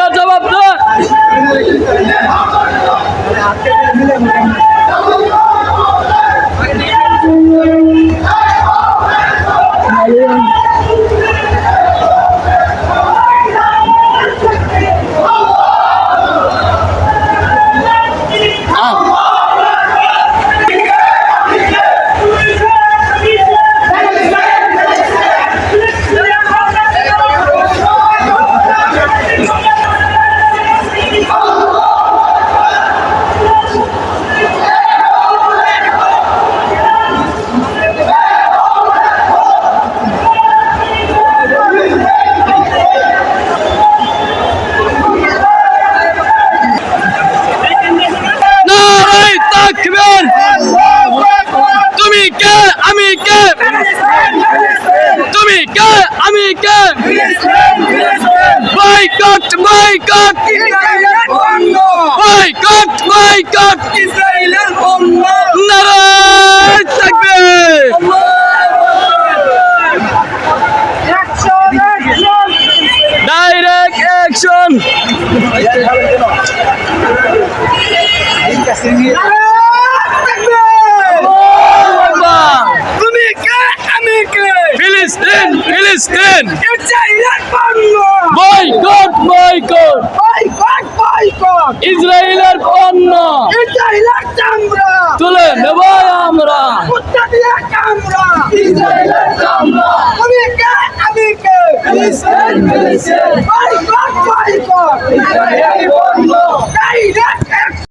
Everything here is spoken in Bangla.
প্রশ্নের জবাব দেন Thank you. Come on! Dominique, America! Dominique, America! My God, my God! My God, my God! Action! Yeah, yeah, yeah. ফিলিস্তিন ফিলিস্তিন ইসরায়েলের পণ্য বয়কট বয়কট বয়কট বয়কট ইসরায়েলের পণ্য ইসরায়েলের চামড়া তুলে নেব আমরা কুত্তা দিয়ে চামড়া ইসরায়েলের চামড়া তুমি কে আমি কে ফিলিস্তিন ফিলিস্তিন বয়কট বয়কট